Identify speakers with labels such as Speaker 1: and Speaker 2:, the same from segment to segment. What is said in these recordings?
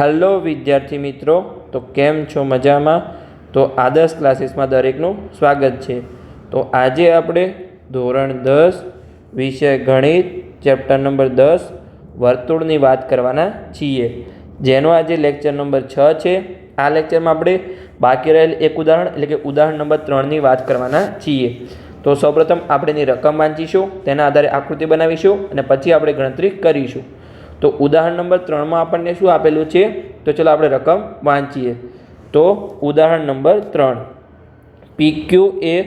Speaker 1: હાલો વિદ્યાર્થી મિત્રો. તો કેમ છો? મજામાં? તો આદર્શ ક્લાસીસમાં દરેકનું સ્વાગત છે. તો આજે આપણે ધોરણ દસ, વિષય ગણિત, ચેપ્ટર નંબર દસ, વર્તુળની વાત કરવાના છીએ. જેનો આજે લેક્ચર નંબર છ છે. આ લેક્ચરમાં આપણે બાકી રહેલ એક ઉદાહરણ, એટલે કે ઉદાહરણ નંબર ત્રણની વાત કરવાના છીએ. તો સૌપ્રથમ આપણે એની રકમ વાંચીશું, તેના આધારે આકૃતિ બનાવીશું, અને પછી આપણે ગણતરી કરીશું. તો ઉદાહરણ નંબર ત્રણમાં આપણને શું આપેલું છે? તો ચલો આપણે રકમ વાંચીએ. તો ઉદાહરણ નંબર ત્રણ. પીક્યુ એ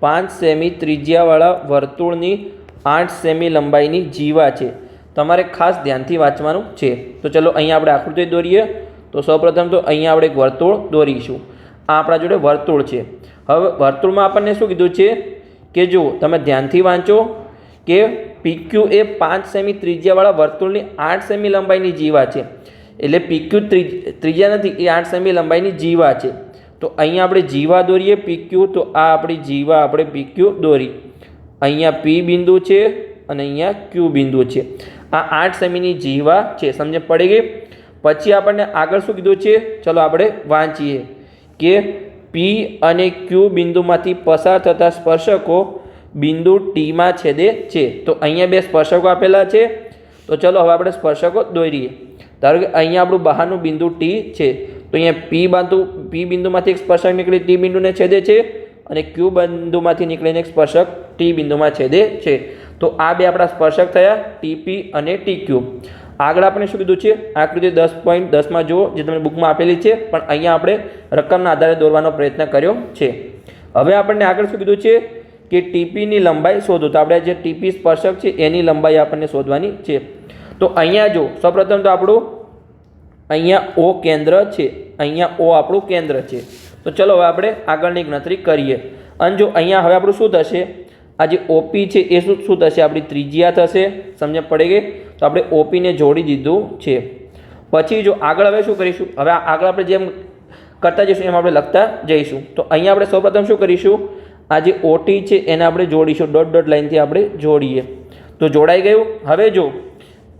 Speaker 1: પાંચ સેમી ત્રિજ્યાવાળા વર્તુળની આઠ સેમી લંબાઈની જીવા છે. તમારે ખાસ ધ્યાનથી વાંચવાનું છે. તો ચલો અહીંયા આપણે આકૃતિ દોરીએ. તો સૌપ્રથમ તો અહીંયા આપણે એક વર્તુળ દોરીશું. આ આપણા જોડે વર્તુળ છે. હવે વર્તુળમાં આપણને શું કીધું છે? કે જો તમે ધ્યાનથી વાંચો કે પીક્યુ એ પાંચ સેમી ત્રિજ્યાવાળા વર્તુળની આઠ સેમી લંબાઈની જીવા છે. એટલે પીક્યુ ત્રિજ્યા નથી, એ આઠ સેમી લંબાઈની જીવા છે. તો અહીંયા આપણે જીવા દોરીએ પીક્યુ તો આ આપણી જીવા આપણે પીક્યુ દોરી. અહીંયા પી બિંદુ છે અને અહીંયા ક્યુ બિંદુ છે. આ આઠ સેમીની જીવા છે સમજ પડી ગઈ? પછી આપણને આગળ શું કીધું છે? ચલો આપણે વાંચીએ કે પી અને ક્યુ બિંદુમાંથી પસાર થતા સ્પર્શકો બિંદુ ટીમાં છેદે છે. તો અહીંયા બે સ્પર્શકો આપેલા છે. તો ચલો હવે આપણે સ્પર્શકો દોરીએ. ધારો કે અહીંયા આપણું બહારનું બિંદુ ટી છે. તો અહીંયા પી બાંધુ પી બિંદુમાંથી એક સ્પર્શક નીકળી ટી બિંદુને છેદે છે. અને ક્યુ બિંદુમાંથી નીકળીને એક સ્પર્શક ટી બિંદુમાં છેદે છે. તો આ બે આપણા સ્પર્શક થયા ટીપી અને ટી ક્યુ આગળ આપણે શું કીધું છે? આકૃતિ દસ પોઈન્ટ દસમાં જુઓ, જે તમને બુકમાં આપેલી છે. પણ અહીંયા આપણે રકમના આધારે દોરવાનો પ્રયત્ન કર્યો છે. હવે આપણને આગળ શું કીધું છે? કે ટીપીની લંબાઈ શોધો. તો આપણે જે ટીપી સ્પર્શક છે, એની લંબાઈ આપણને શોધવાની છે. તો અહીંયા જો, સૌપ્રથમ તો આપણું અહીંયા ઓ કેન્દ્ર છે. અહીંયા ઓ આપણું કેન્દ્ર છે. તો ચલો હવે આપણે આગળની ગણતરી કરીએ. અને જો અહીંયા હવે આપણું શું થશે? આ જે ઓપી છે, એ શું શું થશે? આપણી ત્રિજ્યા થશે. સમજ પડી ગઈ? તો આપણે ઓપીને જોડી દીધું છે. પછી જો આગળ હવે શું કરીશું? હવે આગળ આપણે જેમ કરતા જઈશું, એમ આપણે લખતા જઈશું. તો અહીંયા આપણે સૌપ્રથમ શું કરીશું? આ જે ઓટી છે, એને આપણે જોડીશું. ડોટ ડોટ લાઇનથી આપણે જોડીએ. તો જોડાઈ ગયું? હવે જો,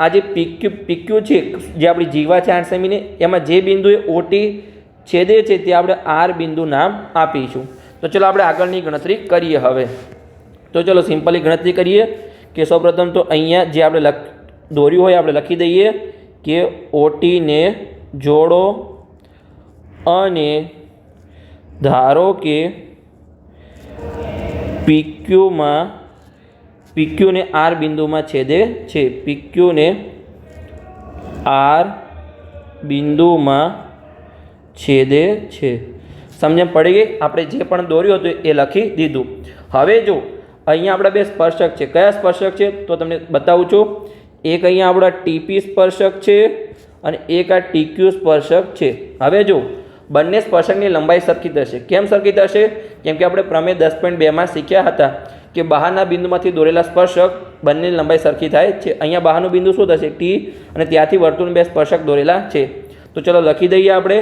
Speaker 1: આ જે પીક્યુ પીક્યુ છે, જે આપણી જીવા છે આઠ સેમીની એમાં જે બિંદુએ ઓટી છેદે છે, તે આપણે આર બિંદુ નામ આપીશું. તો ચલો આપણે આગળની ગણતરી કરીએ હવે. તો ચલો સિમ્પલી ગણતરી કરીએ કે સૌપ્રથમ તો અહીંયા જે આપણે લખ, દોર્યું હોય, આપણે લખી દઈએ કે ઓટીને જોડો અને ધારો કે પીક્યુમાં, પીક્યુને આર બિંદુમાં છેદે છે. પીક્યુને આર બિંદુમાં છેદે છે. સમજણ પડી ગઈ? આપણે જે પણ દોર્યું હતું એ લખી દીધું. હવે જો, અહીંયા આપણા બે સ્પર્શક છે. કયા સ્પર્શક છે? તો તમને બતાવું છું. એક અહીંયા આપણા ટીપી સ્પર્શક છે અને એક આ ટીક્યુ સ્પર્શક છે. હવે જો બંને સ્પર્શકની લંબાઈ સરખી થશે કેમ સરખી થશે કેમ કે આપણે પ્રમેય દસ પોઈન્ટ બેમાં શીખ્યા હતા કે બહારના બિંદુમાંથી દોરેલા સ્પર્શક બંને લંબાઈ સરખી થાય છે. અહીંયા બહારનું બિંદુ શું થશે? ટી અને ત્યાંથી વર્તુળ બે સ્પર્શક દોરેલા છે. તો ચલો લખી દઈએ આપણે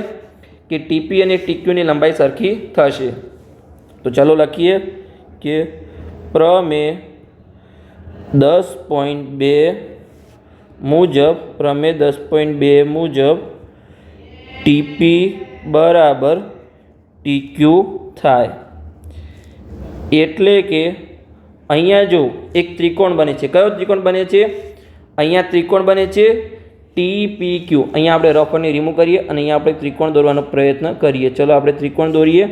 Speaker 1: કે ટીપી અને ટીક્યુની લંબાઈ સરખી થશે. તો ચલો લખીએ કે પ્રમેય દસ પોઈન્ટ બે મુજબ, પ્રમેય દસ પોઈન્ટ બે મુજબ ટીપી બરાબર ટીક્યુ થાય. એટલે કે અહીંયા જો એક ત્રિકોણ બને છે. કયો ત્રિકોણ બને છે? અહીંયા ત્રિકોણ બને છે ટી પી ક્યુ અહીંયા આપણે રફરની રિમૂવ કરીએ અને અહીંયા આપણે ત્રિકોણ દોરવાનો પ્રયત્ન કરીએ. ચલો આપણે ત્રિકોણ દોરીએ.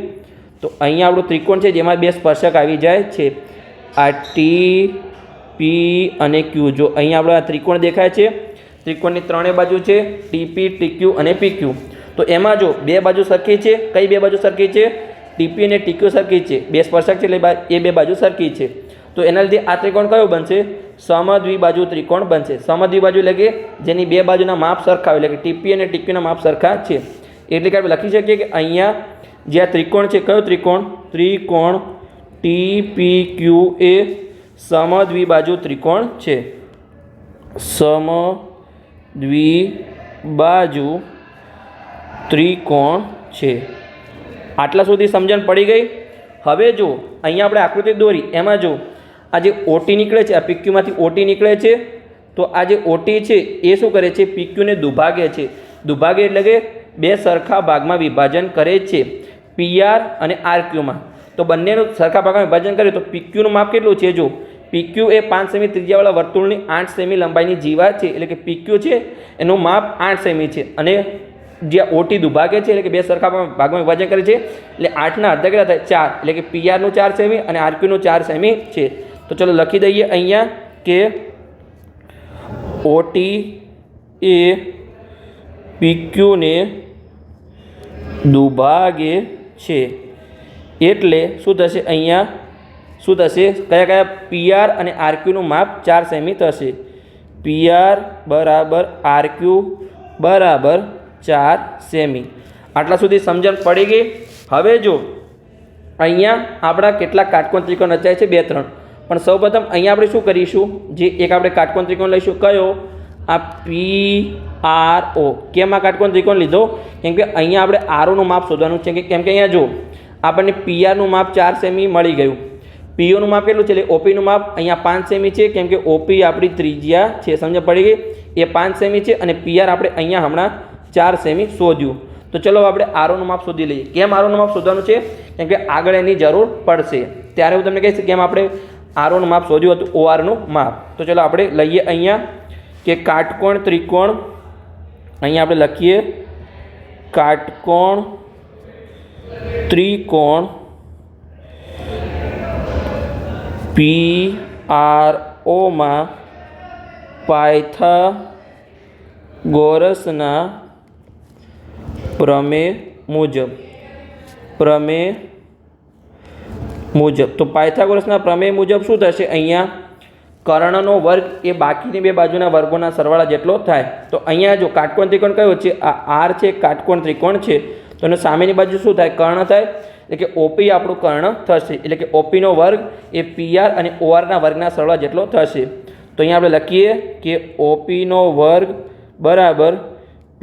Speaker 1: તો અહીંયા આપણું ત્રિકોણ છે જેમાં બે સ્પર્શક આવી જાય છે. આ ટી પી અને ક્યુ. જો અહીંયા આપણો આ ત્રિકોણ દેખાય છે, ત્રિકોણની ત્રણેય બાજુ છે, ટીપી, ટીક્યુ અને પીક્યુ. તો એમાં જો બે બાજુ સરખી છે, કઈ બે બાજુ સરખી છે? ટીપી અને ટીક્યુ સરખી છે. બે સ્પર્શક છે એટલે એ બે બાજુ સરખી છે. તો એના લીધે આ ત્રિકોણ કયો બનશે? સમદ્વિબાજુ ત્રિકોણ બનશે. સમદ્વિબાજુ એટલે કે જેની બે બાજુના માપ સરખા એટલે કે ટીપી અને ટીક્યુના માપ સરખા છે. એટલે કે આપણે લખી શકીએ કે અહીંયા જે આ ત્રિકોણ છે, કયો ત્રિકોણ? ત્રિકોણ ટી પી ક્યુ એ સમદ્વિબાજુ ત્રિકોણ છે. સમ દ્વિબાજુ ત્રિકોણ છે. આટલા સુધી સમજણ પડી ગઈ? હવે જો અહીંયા આપણે આકૃતિ દોરી. એમાં જો આ જે ઓટી નીકળે છે, આ પીક્યુમાંથી ઓટી નીકળે છે, તો આ જે ઓટી છે, એ શું કરે છે? પીક્યુને દુભાગે છે. દુભાગે એટલે કે બે સરખા ભાગમાં વિભાજન કરે છે. પીઆર અને આરક્યુમાં તો બંનેનું સરખા ભાગમાં વિભાજન કરે તો પીક્યુનું માપ કેટલું છે? જો પીક્યુ એ પાંચ સેમી ત્રિજ્યાવાળા વર્તુળની આઠ સેમી લંબાઈની જીવા છે. એટલે કે પીક્યુ છે, એનું માપ આઠ સેમી છે. અને જે ઓટી દુભાગે છે, એટલે કે બે સરખા ભાગમાં વિભાજન કરે છે, એટલે આઠના અડધા કેટલા થાય ચાર, એટલે કે પીઆરનું ચાર સેમી અને આરક્યુનું ચાર સેમી છે. તો ચલો લખી દઈએ અહીંયા કે ઓટી એ પીક્યુને દુભાગે છે. એટલે શું થશે અહીંયા? શું થશે? કયા કયા પીઆર અને આરક્યુનું માપ ચાર સેમી થશે? પીઆર બરાબર આરક્યુ બરાબર ચાર સેમી. આટલા સુધી સમજણ પડી ગઈ? હવે જો અહીંયા આપણા કેટલા કાટકોણ ત્રિકોણ રચાય છે બે ત્રણ. પણ સૌપ્રથમ અહીંયા આપણે શું કરીશું? જે એક આપણે કાટકોણ ત્રિકોણ લઈશું, કયો? આ પી આર ઓ કેમ આ કાટકોણ ત્રિકોણ લીધો? કેમ કે અહીંયા આપણે આરઓનું માપ શોધવાનું છે. કે કેમ કે અહીંયા જો આપણને પીઆરનું માપ ચાર સેમી મળી ગયું. પીઓનું માપ કેટલું છે? એટલે ઓપીનું માપ અહીંયા પાંચ સેમી છે. કેમ કે ઓપી આપણી ત્રિજ્યા છે. સમજ પડી ગઈ? એ પાંચ સેમી છે અને પીઆર આપણે અહીંયા હમણાં ચાર સેમી શોધ્યું. તો ચલો આપણે આરોનું માપ શોધી લઈએ. કેમ આરોનું માપ શોધવાનું છે? કેમ કે આગળ એની જરૂર પડશે. ત્યારે હું તમને કહીશ કેમ આપણે આરોનું માપ શોધ્યું હતું ઓઆરનું માપ. તો ચલો આપણે લઈએ અહીંયા કે કાટકોણ ત્રિકોણ. અહીંયા આપણે લખીએ, કાટકોણ ત્રિકોણ પી આર ઓમાં પાયથા ગોરસના પ્રમેય મુજબ પ્રમેય મુજબ તો પાયથાગોરસના પ્રમેય મુજબ શું થશે? અહીંયા કર્ણનો વર્ગ એ બાકીની બે બાજુના વર્ગોના સરવાળા જેટલો થાય. તો અહીંયા જો કાટકોણ ત્રિકોણ કયો છે? આ આર છે, કાટકોણ ત્રિકોણ છે. તો એનો સામેની બાજુ શું થાય? કર્ણ થાય. એટલે કે ઓપી આપણું કર્ણ થશે. એટલે કે ઓપીનો વર્ગ એ પીઆર અને ઓઆરના વર્ગના સરવાળા જેટલો થશે. તો અહીંયા આપણે લખીએ કે ઓપીનો વર્ગ બરાબર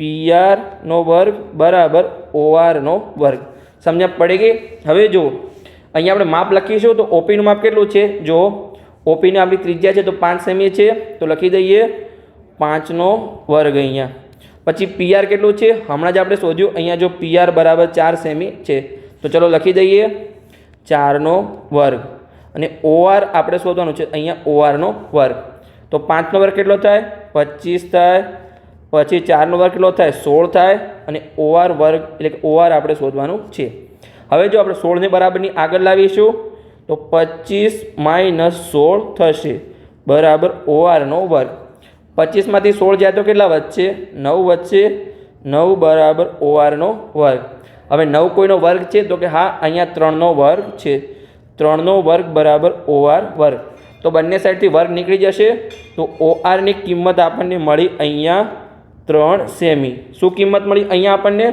Speaker 1: પીઆરનો વર્ગ બરાબર ઓઆરનો વર્ગ. સમજણ પડી ગઈ? હવે જો અહીંયા આપણે માપ લખીશું તો ઓપીનું માપ કેટલું છે? જો ઓપીની આપણી ત્રિજ્યા છે તો પાંચ સેમી છે. તો લખી દઈએ પાંચનો વર્ગ અહીંયા. પછી પીઆર કેટલું છે? હમણાં જ આપણે શોધ્યું, અહીંયા જો પીઆર બરાબર ચાર સેમી છે. તો ચલો લખી દઈએ ચારનો વર્ગ. અને ઓઆર આપણે શોધવાનું છે, અહીંયા ઓઆરનો વર્ગ. તો પાંચનો વર્ગ કેટલો થાય? પચીસ થાય. પછી ચારનો વર્ગ કેટલો થાય? સોળ થાય અને ઓઆર વર્ગ એટલે કે ઓઆર આપણે શોધવાનું છે. હવે જો આપણે સોળને બરાબરની આગળ લાવીશું, તો પચીસ માઇનસ સોળ થશે. બરાબર ઓઆરનો વર્ગ. પચીસમાંથી સોળ જાય તો કેટલા વધશે? નવ વધશે. નવ બરાબર ઓઆરનો વર્ગ. હવે નવ કોઈનો વર્ગ છે? તો કે હા, અહીંયા ત્રણનો વર્ગ છે. ત્રણનો વર્ગ બરાબર ઓઆર વર્ગ. તો બંને સાઈડથી વર્ગ નીકળી જશે. તો ઓઆરની કિંમત આપણને મળી અહીંયા ત્રણ સેમી. શું કિંમત મળી? અહીંયા આપણને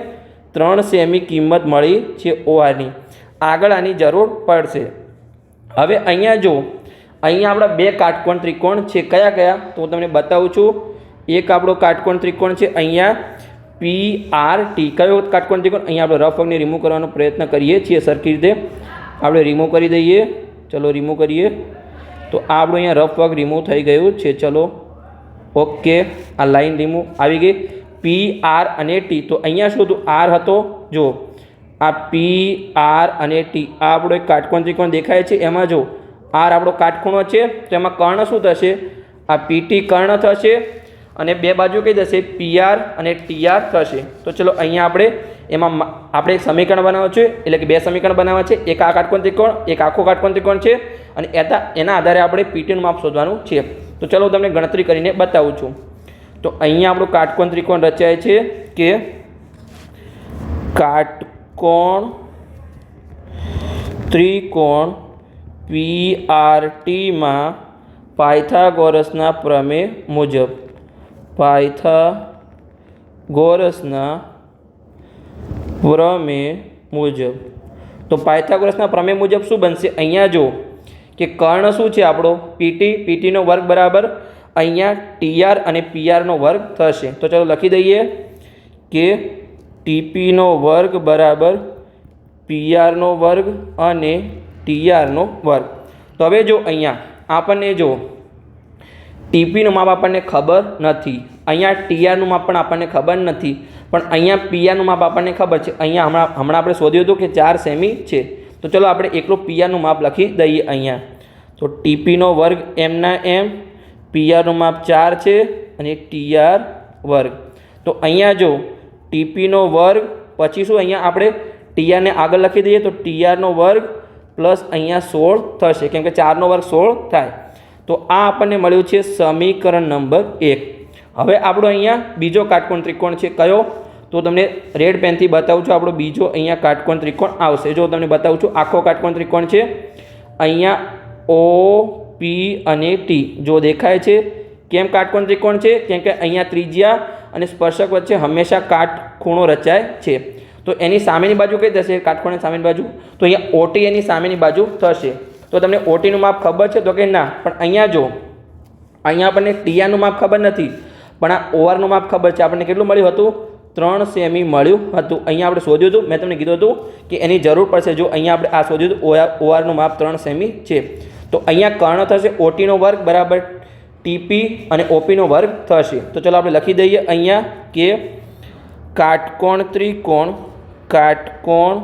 Speaker 1: ત્રણ સેમી કિંમત મળી છે ઓઆરની આગળ આની જરૂર પડશે. હવે અહીંયા જો અહીંયા આપણા બે કાટકોણ ત્રિકોણ છે. કયા કયા? તો હું તમને બતાવું છું. એક આપણો કાટકોણ ત્રિકોણ છે અહીંયા. પી આર ટી કયો કાટકોણ ત્રિકોણ? અહીંયા આપણે રફ વર્ગને રિમૂવ કરવાનો પ્રયત્ન કરીએ છીએ સરખી રીતે. આપણે રિમૂવ કરી દઈએ. ચલો રિમૂવ કરીએ. તો આપણું અહીંયા રફ વર્ક રિમૂવ થઈ ગયું છે. ચલો. ઓકે, આ લાઈન રીમૂવ આવી ગઈ. પી આર અને ટી તો અહીંયા શું હતું? આર હતો. જો, આ પી આર અને ટી આ આપણો એક કાટકોણ ત્રિકોણ દેખાય છે. એમાં જો આર આપણો કાટખૂણો છે, તો એમાં કર્ણ શું થશે? આ પીટી કર્ણ થશે અને બે બાજુ કઈ થશે પીઆર અને ટીઆર થશે. તો ચલો અહીંયા આપણે એમાં આપણે એક સમીકરણ બનાવવું છે. એટલે કે બે સમીકરણ બનાવવા છે. એક આ કાટકોણ ત્રિકોણ, એક આખો કાટકોણ ત્રિકોણ છે. અને એના આધારે આપણે પીટીનું માપ શોધવાનું છે. તો ચલો હું તમને ગણતરી કરીને બતાવું છું. તો અહીંયા આપણું કાટકોણ ત્રિકોણ રચાય છે કે કાટકોણ ત્રિકોણ પી આર ટીમાં પાયથાગોરસના પ્રમેય મુજબ. પાયથાગોરસના પ્રમેય મુજબ. તો પાયથાગોરસના પ્રમેય મુજબ શું બનશે? અહીંયા જો કે કર્ણ શું છે આપણો? પીટી પીટીનો વર્ગ બરાબર. અહીંયા ટીઆર અને પીઆરનો વર્ગ થશે. તો ચાલો લખી દઈએ કે ટીપીનો વર્ગ બરાબર પીઆરનો વર્ગ અને ટીઆરનો વર્ગ. તો હવે જો અહીંયા આપણને જો ટીપીનું માપ આપણને ખબર નથી. અહીંયા ટીઆરનું માપ પણ આપણને ખબર નથી. પણ અહીંયા પીઆરનું માપ આપણને ખબર છે. અહીંયા હમણાં હમણાં આપણે શોધ્યું હતું કે ચાર સેમી છે. તો ચલો આપણે એકલું પીઆરનું માપ લખી દઈએ અહીંયા. તો ટીપીનો વર્ગ એમના એમ પીઆરનું માપ ચાર છે અને ટીઆર વર્ગ. તો અહીંયા જો ટીપીનો વર્ગ, પછી શું અહીંયા આપણે ટીઆરને આગળ લખી દઈએ તો ટીઆરનો વર્ગ પ્લસ અહીંયા સોળ થશે, કેમ કે ચારનો વર્ગ સોળ થાય. તો આ આપણને મળ્યું છે સમીકરણ નંબર એક. હવે આપણો અહીંયા બીજો કાટકોણ ત્રિકોણ છે કયો? તો તમને રેડ પેનથી બતાવું છું. આપણો બીજો અહીંયા કાટકોણ ત્રિકોણ આવશે. જો તમને બતાવું છું, આખો કાટકોણ ત્રિકોણ છે. અહીંયા ઓ પી અને ટી જો દેખાય છે, કેમ કાટકોણ ત્રિકોણ છે? કેમ કે અહીંયા ત્રિજ્યા અને સ્પર્શક વચ્ચે હંમેશા કાટખૂણો રચાય છે. તો એની સામેની બાજુ કઈ થશે? કાટકોણની સામેની બાજુ. તો અહીંયા ઓટી એની સામેની બાજુ થશે. તો તમને ઓટીનું માપ ખબર છે? તો કે ના. પણ અહીંયા જો, અહીંયા આપણને ટીયાનું માપ ખબર નથી. પણ આ ઓઆરનું માપ ખબર છે. આપણને કેટલું મળ્યું હતું? ત્રણ સેમી મળ્યું હતું. અહીંયા આપણે શોધ્યું હતું, મેં તમને કીધું હતું કે એની જરૂર પડશે. જો અહીંયા આપણે આ શોધ્યું હતું, ઓઆર, ઓઆરનું માપ ત્રણ સેમી છે. તો અહીંયા કર્ણ થશે ઓટીનો વર્ગ બરાબર ટીપી અને ઓપીનો વર્ગ થશે. તો ચલો આપણે લખી દઈએ અહીંયા કે કાટકોણ ત્રિકોણ કાટકોણ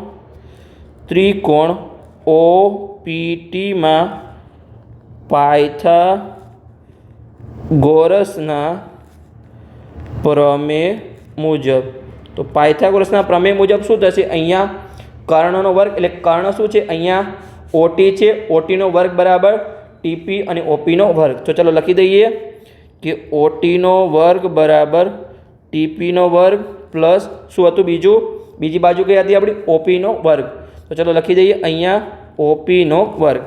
Speaker 1: ત્રિકોણ ઓ પીટીમાં પાયથા ગોરસના પ્રમેય મુજબ. તો પાયથાગોરસના પ્રમેય મુજબ શું થશે? અહીંયા કર્ણનો વર્ગ, એટલે કર્ણ શું છે? અહીંયા ઓટી છે. ઓટીનો વર્ગ બરાબર ટીપી અને ઓપીનો વર્ગ. તો ચલો લખી દઈએ કે ઓટીનો વર્ગ બરાબર ટીપીનો વર્ગ પ્લસ શું હતું બીજું? બીજી બાજુ કઈ હતી આપણી? ઓપીનો વર્ગ. તો ચલો લખી દઈએ અહીંયા ઓપીનો વર્ગ.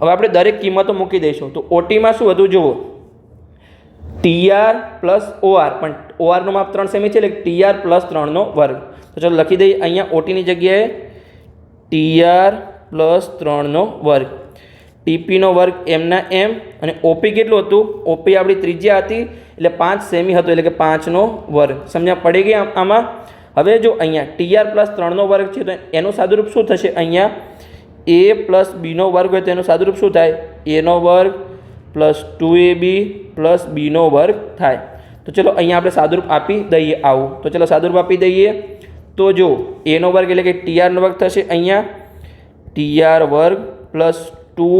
Speaker 1: હવે આપણે દરેક કિંમતો મૂકી દઈશું. તો ઓટીમાં શું હતું? જુઓ. ટીઆર પ્લસ ઓઆર પણ ઓઆરનું માપ ત્રણ સેમી છે, એટલે ટીઆર પ્લસ ત્રણનો વર્ગ. તો ચલો લખી દઈએ, અહીંયા ઓટીની જગ્યાએ ટીઆર પ્લસ ત્રણનો વર્ગ. ટીપીનો વર્ગ એમના એમ અને ઓપી કેટલું હતું? ઓપી આપણી ત્રિજ્યા હતી, એટલે પાંચ સેમી હતો, એટલે કે પાંચનો વર્ગ. સમજ્યા પડી ગઈ આમ- હવે જો અહીંયા ટીઆર પ્લસ ત્રણનો વર્ગ છે, તો એનું સાદુરૂપ શું થશે? અહીંયા એ પ્લસ બીનો વર્ગ હોય તો એનું સાદુરૂપ શું થાય? એનો વર્ગ plus two A B plus બીનો વર્ગ થાય. તો ચલો અહીંયા આપણે સાદુરૂપ આપી દઈએ આવું. તો ચલો સાદુરૂપ આપી દઈએ. તો જો એનો વર્ગ એટલે કે ટીઆરનો વર્ગ થશે અહીંયા. ટીઆર વર્ગ પ્લસ ટુ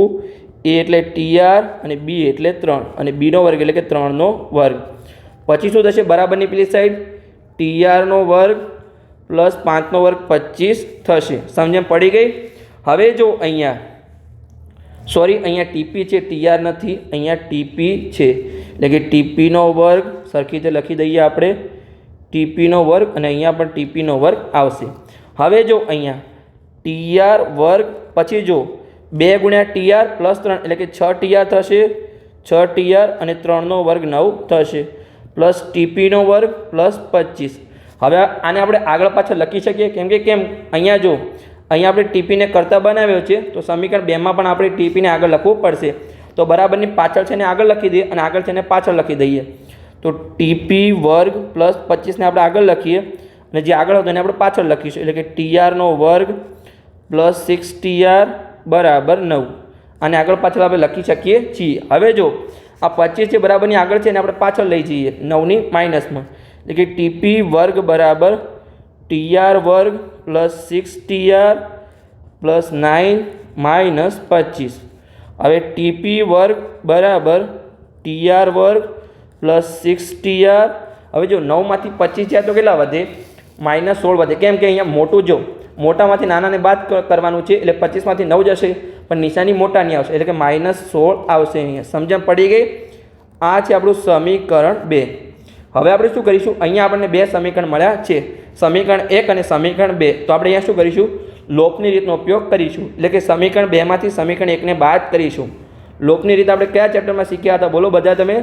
Speaker 1: એ એટલે ટીઆર અને બી એટલે ત્રણ. અને બીનો વર્ગ એટલે કે ત્રણનો વર્ગ. પછી શું થશે? બરાબરની પેલી સાઈડ ટીઆરનો વર્ગ પ્લસ પાંચનો વર્ગ પચીસ થશે. સમજણ પડી ગઈ? હવે જો અહીંયા સોરી, અહીંયા ટીપી છે, ટીઆર નથી, અહીંયા ટીપી છે. એટલે કે ટીપીનો વર્ગ, સરખી રીતે લખી દઈએ આપણે, ટીપીનો વર્ગ અને અહીંયા પણ ટીપીનો વર્ગ આવશે. હવે જો અહીંયા ટીઆર વર્ગ, પછી જો બે ગુણ્યા ટીઆર પ્લસ ત્રણ, એટલે કે છ ટીઆર થશે, છ ટીઆર અને ત્રણનો વર્ગ નવ થશે. પ્લસ ટીપીનો વર્ગ પ્લસ પચીસ. હવે આને આપણે આગળ પાછળ લખી શકીએ, કેમ કે કેમ? અહીંયા જો અહીંયા આપણે ટીપીને કરતા બનાવ્યો છે, તો સમીકરણ બેમાં પણ આપણે ટીપીને આગળ લખવું પડશે. તો બરાબરની પાછળ છે ને આગળ લખી દઈએ અને આગળ છે ને પાછળ લખી દઈએ. તો ટીપી વર્ગ પ્લસ પચીસને આપણે આગળ લખીએ. અને જે આગળ હતો એને આપણે પાછળ લખીશું. એટલે કે ટીઆરનો વર્ગ પ્લસ સિક્સ ટીઆર બરાબર નવ. અને આગળ પાછળ આપણે લખી શકીએ છીએ. હવે જો, આ પચીસ જે બરાબરની આગળ છે એને આપણે પાછળ લઈ જઈએ, નવની માઇનસમાં એટલે કે ટીપી વર્ગ બરાબર ટીઆર વર્ગ plus six TR plus nine minus પચીસ. હવે ટીપી વર્ગ બરાબર ટીઆર વર્ગ પ્લસ સિક્સ ટીઆર. હવે જો નવમાંથી પચીસ જાય તો કેટલા વધે? માઇનસ સોળ વધે. કેમ કે અહીંયા મોટું જો, મોટામાંથી નાનાને બાદ કરવાનું છે, એટલે પચીસમાંથી નવ જશે, પણ નિશાની મોટાની આવશે, એટલે કે માઇનસ સોળ આવશે અહીંયા. સમજણ પડી ગઈ? આ છે આપણું સમીકરણ બે. હવે આપણે શું કરીશું? અહીંયા આપણને બે સમીકરણ મળ્યા છે. સમીકરણ એક અને સમીકરણ બે. તો આપણે અહીંયા શું કરીશું? લોપની રીતનો ઉપયોગ કરીશું. એટલે કે સમીકરણ બેમાંથી સમીકરણ એકને બાદ કરીશું. લોપની રીત આપણે કયા ચેપ્ટરમાં શીખ્યા હતા? બોલો બધા તમે.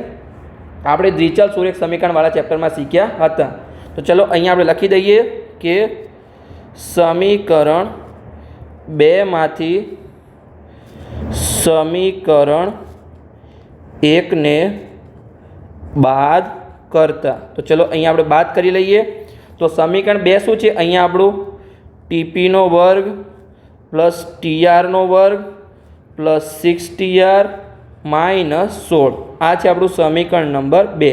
Speaker 1: આપણે દ્વિચલ સુરેખ સમીકરણવાળા ચેપ્ટરમાં શીખ્યા હતા. તો ચલો અહીંયા આપણે લખી દઈએ કે સમીકરણ બેમાંથી સમીકરણ એકને બાદ કરતા. તો ચલો અહીંયા આપણે બાદ કરી લઈએ. તો સમીકરણ બે શું છે? અહીંયા આપણું ટીપીનો વર્ગ પ્લસ ટીઆરનો વર્ગ પ્લસ સિક્સ ટીઆર માઇનસ સોળ. આ છે આપણું સમીકરણ નંબર બે.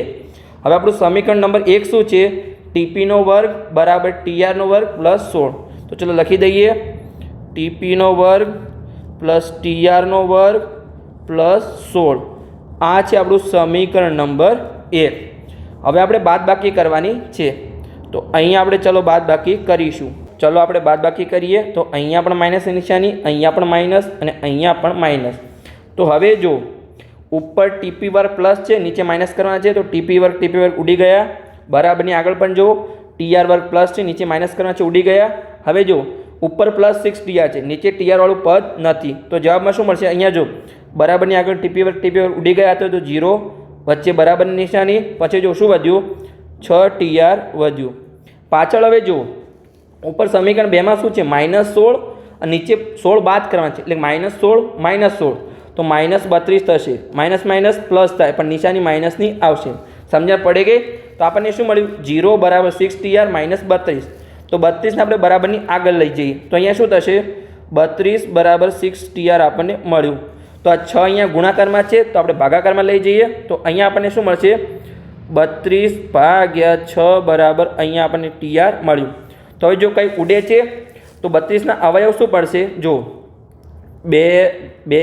Speaker 1: હવે આપણું સમીકરણ નંબર એક શું છે? ટીપીનો વર્ગ બરાબર ટીઆરનો વર્ગ પ્લસ સોળ. તો ચલો લખી દઈએ. ટીપીનો વર્ગ પ્લસ ટીઆરનો વર્ગ પ્લસ સોળ. આ છે આપણું સમીકરણ નંબર એક. હવે આપણે બાદબાકી કરવાની છે. તો અહીંયા આપણે ચલો બાદબાકી કરીશું. ચલો આપણે બાદબાકી કરીએ. તો અહીંયા પણ માઇનસની નિશાની અહીંયા પણ માઇનસ અને અહીંયા પણ માઇનસ. તો હવે જો ઉપર ટીપી વર્ગ પ્લસ છે, નીચે માઇનસ કરવાના છે, તો ટીપી વર્ગ ટીપી વર્ગ ઉડી ગયા. બરાબરની આગળ પણ જો ટીઆર વર્ગ પ્લસ છે, નીચે માઇનસ કરવાના છે, ઉડી ગયા. હવે જો ઉપર પ્લસ સિક્સ ટીઆર છે, નીચે ટીઆરવાળું પદ નથી. તો જવાબમાં શું મળશે? અહીંયા જો બરાબરની આગળ ટીપી વર્ગ ટીપી વર્ગ ઉડી ગયા તો જીરો વચ્ચે બરાબર નિશાની, પછી જો શું વધ્યું? છ ટીઆર વધ્યું. પાછળ હવે જુઓ. ઉપર સમીકરણ બેમાં શું છે? માઇનસ સોળ અને નીચે સોળ બાદ કરવાના છે. એટલે માઇનસ સોળ માઇનસ સોળ. તો માઇનસ બત્રીસ થશે. માઇનસ માઇનસ પ્લસ થાય, પણ નિશાની માઇનસની આવશે. સમજણ પડે ગઈ તો આપણને શું મળ્યું? જીરો બરાબર સિક્સ ટીઆર માઇનસ બત્રીસ. તો બત્રીસને આપણે બરાબરની આગળ લઈ જઈએ. તો અહીંયા શું થશે? બત્રીસ બરાબર સિક્સ ટીઆર આપણને મળ્યું. તો આ છ અહીંયા ગુણાકારમાં છે, તો આપણે ભાગાકારમાં લઈ જઈએ. તો અહીંયા આપણને શું મળશે? બત્રીસ ભાગ્યા છ બરાબર અહીંયા આપણને ટીઆર મળ્યું. તો હવે જો કંઈ ઉડે છે, તો બત્રીસના અવયવ શું પડશે? જો, બે બે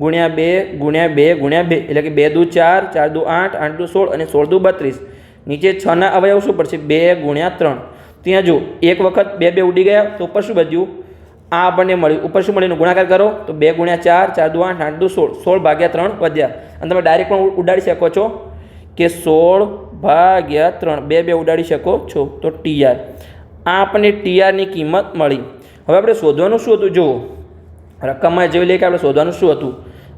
Speaker 1: ગુણ્યા બે ગુણ્યા બે ગુણ્યા બે, એટલે કે બે દુ ચાર ચાર દુ આઠ આઠ દુ સોળ અને સોળ દુ બત્રીસ. નીચે છના અવયવ શું પડશે? બે ગુણ્યા ત્રણ. ત્યાં જો એક વખત બે બે ઉડી ગયા, તો ઉપર શું બધ્યું આ આપણને મળ્યું ઉપર શું મળ્યું? ગુણાકાર કરો. તો બે ગુણ્યા ચાર ચાર દુ આઠ આઠ દુ સોળ. સોળ ભાગ્યા ત્રણ વધ્યા. અને તમે ડાયરેક્ટ પણ ઉડાડી શકો છો કે સોળ ભાગ્યા ત્રણ. બે બે ઉડાડી શકો છો. તો ટીઆર આ આપણને ટીઆરની કિંમત મળી. હવે આપણે શોધવાનું શું હતું? જુઓ. રકમમાં જોઈ લઈએ કે આપણે શોધવાનું શું હતું?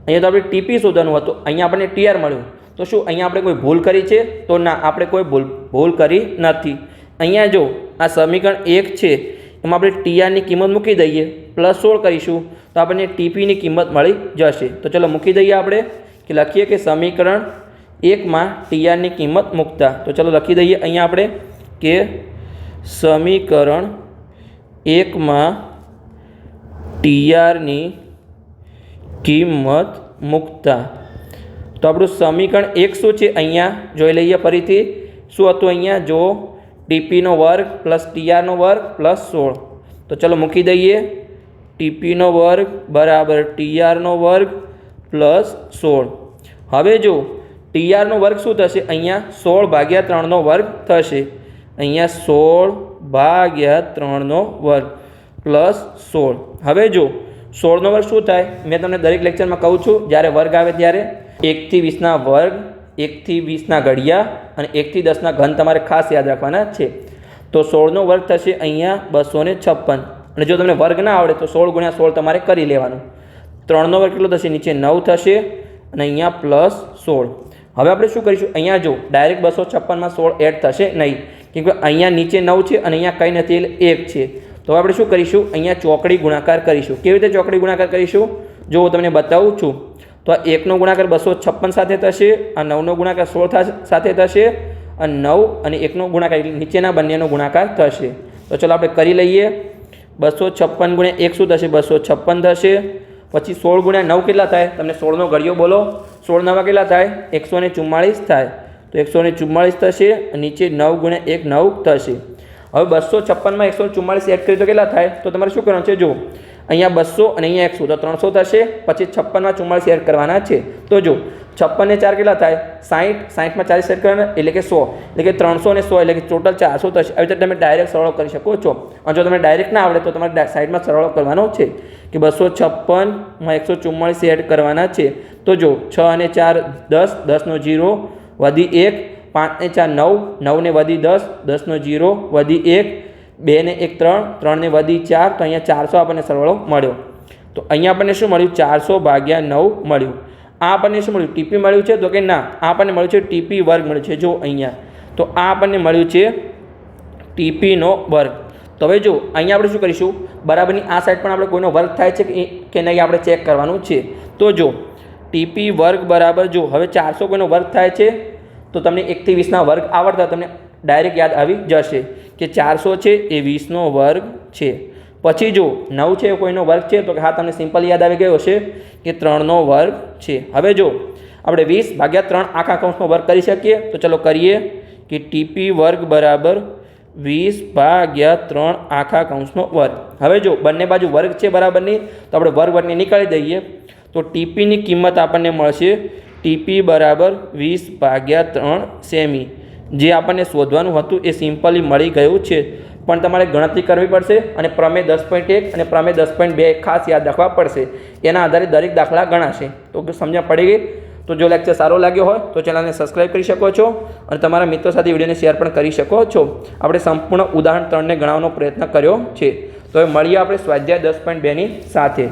Speaker 1: અહીંયા તો આપણે ટીપી શોધવાનું હતું. અહીંયા આપણને ટીઆર મળ્યું. તો શું? અહીંયા આપણે કોઈ ભૂલ કરી છે? તો ના, આપણે કોઈ ભૂલ ભૂલ કરી નથી. અહીંયા જો, આ સમીકરણ એક છે. એમાં આપણે ટીઆરની કિંમત મૂકી દઈએ પ્લસ સોળ કરીશું, તો આપણને ટીપીની કિંમત મળી જશે. તો ચલો મૂકી દઈએ આપણે કે લખીએ કે સમીકરણ એકમાં ટીઆરની કિંમત મૂકતા. તો ચલો લખી દઈએ અહીંયા આપણે કે સમીકરણ એકમાં ટીઆરની કિંમત મૂકતા. તો આપણું સમીકરણ એક શું છે? અહીંયા જોઈ લઈએ ફરીથી. શું હતું અહીંયા? જો ટીપીનો વર્ગ પ્લસ ટીઆરનો વર્ગ પ્લસ સોળ. તો ચલો મૂકી દઈએ. ટીપીનો વર્ગ બરાબર ટીઆરનો વર્ગ પ્લસ સોળ. હવે જો ટીઆરનો વર્ગ શું થશે? અહીંયા સોળ ભાગ્યા ત્રણનો વર્ગ થશે. અહીંયા સોળ ભાગ્યા ત્રણનો વર્ગ પ્લસ સોળ. હવે જો સોળનો વર્ગ શું થાય? મેં તમને દરેક લેક્ચરમાં કહું છું, જ્યારે વર્ગ આવે ત્યારે એકથી વીસના વર્ગ એકથી વીસના ઘડિયા અને એકથી દસના ઘન તમારે ખાસ યાદ રાખવાના છે. તો સોળનો વર્ગ થશે અહીંયા બસો ને છપ્પન. અને જો તમને વર્ગ ના આવડે તો સોળ ગુણ્યા સોળ તમારે કરી લેવાનું. ત્રણનો વર્ગ કેટલો થશે? નીચે નવ થશે અને અહીંયા પ્લસ સોળ. હવે આપણે શું કરીશું? અહીંયા જો ડાયરેક્ટ બસો છપ્પનમાં સોળ એડ થશે નહીં. કેમ કે અહીંયા નીચે નવ છે અને અહીંયા કંઈ નથી એટલે એક છે. તો હવે આપણે શું કરીશું? અહીંયા ચોકડી ગુણાકાર કરીશું. કેવી રીતે ચોકડી ગુણાકાર કરીશું? જો હું તમને બતાવું છું. તો આ એકનો ગુણાકાર બસો છપ્પન સાથે થશે, આ નવનો ગુણાકાર સોળ સાથે થશે અને નવ અને એકનો ગુણાકાર એટલે નીચેના બંનેનો ગુણાકાર થશે. તો ચલો આપણે કરી લઈએ. બસો છપ્પન ગુણ્યા એક શું થશે? બસો છપ્પન થશે. પછી સોળ ગુણ્યા નવ કેટલા થાય? તમને સોળનો ઘડિયો બોલો. સોળ નવા કેટલા થાય? એકસો ને ચુમ્માળીસ થાય. તો એકસો ને ચુમ્માળીસ થશે નીચે નવ ગુણ્યા એક નવ થશે. હવે બસો છપ્પનમાં એકસો ચુમ્માળીસ એડ કરીએ તો કેટલા થાય? તો તમારે શું કરવાનું છે? જો અહીંયા બસો અને અહીંયા એકસો, તો ત્રણસો થશે, પછી છપ્પનમાં ચુમ્માળીસ એડ કરવાના છે. તો જો, છપ્પનને ચાર કેટલા થાય? સાઠ સાઠમાં ચાલીસ એડ કરવાના, એટલે કે સો. એટલે કે ત્રણસો ને સો, એટલે કે ટોટલ ચારસો થશે. આવી રીતે તમે ડાયરેક્ટ સરળ કરી શકો છો, અને જો તમે ડાયરેક્ટ ના આવડે, તો તમારે સાઈડમાં સરળ કરવાનો છે. કે બસો છપ્પનમાં એકસો ચુમ્માળીસ એડ કરવાના છે. તો જો, છ અને ચાર દસ, દસનો જીરો વધી એક, પાંચ ને ચાર નવ નવ ને વધી દસ, દસનો જીરો વધી એક બે ને એક ત્રણ ત્રણને વધી ચાર, તો અહીંયા ચારસો આપણને સરવાળો મળ્યો. તો અહીંયા આપણને શું મળ્યું? ચારસો ભાગ્યા નવ મળ્યું. આ આપણને શું મળ્યું? ટીપી મળ્યું છે? તો કે ના, આ આપણને મળ્યું છે ટીપી વર્ગ મળ્યું છે. જો અહીંયા, તો આ આપણને મળ્યું છે ટીપીનો વર્ગ. તો હવે જો, અહીંયા આપણે શું કરીશું? બરાબરની આ સાઈડ પણ આપણે કોઈનો વર્ગ થાય છે કે નહીં આપણે ચેક કરવાનું છે. તો જો, ટીપી વર્ગ બરાબર જો, હવે ચારસો કોઈનો વર્ગ થાય છે, તો તમને એકથી વીસના વર્ગ આવડતા, તમને ડાયરેક્ટ યાદ આવી જશે. કે ચારસો છે એ વીસનો વર્ગ છે. પછી જો નવ છે કોઈનો વર્ગ છે, તો કે હા, તમને સિમ્પલ યાદ આવી ગયો હશે કે ત્રણનો વર્ગ છે. હવે જો આપણે વીસ ભાગ્યા ત્રણ આખા કૌંસનો વર્ગ કરી શકીએ, તો ચલો કરીએ કે ટીપી વર્ગ બરાબર વીસ ભાગ્યા ત્રણ આખા કૌંસનો વર્ગ. હવે જો બંને બાજુ વર્ગ છે બરાબરની, તો આપણે વર્ગ વર્ગને નીકાળી દઈએ. તો ટીપીની કિંમત આપણને મળશે ટીપી બરાબર વીસ ભાગ્યા ત્રણ સેમી. જે આપણને શોધવાનું હતું એ સિમ્પલી મળી ગયું છે. પણ તમારે ગણતરી કરવી પડશે અને પ્રમેય દસ પોઈન્ટ એક અને પ્રમેય દસ પોઈન્ટ બે ખાસ યાદ રાખવા પડશે. એના આધારે દરેક દાખલા ગણાશે. તો સમજણ પડી ગઈ? તો જો લેક્ચર સારો લાગ્યો હોય તો ચેનલને સબસ્ક્રાઈબ કરી શકો છો અને તમારા મિત્રો સાથે વિડીયોને શેર પણ કરી શકો છો. આપણે સંપૂર્ણ ઉદાહરણ ત્રણને ગણાવવાનો પ્રયત્ન કર્યો છે. તો હવે મળીએ આપણે સ્વાધ્યાય દસ પોઈન્ટ બેની સાથે.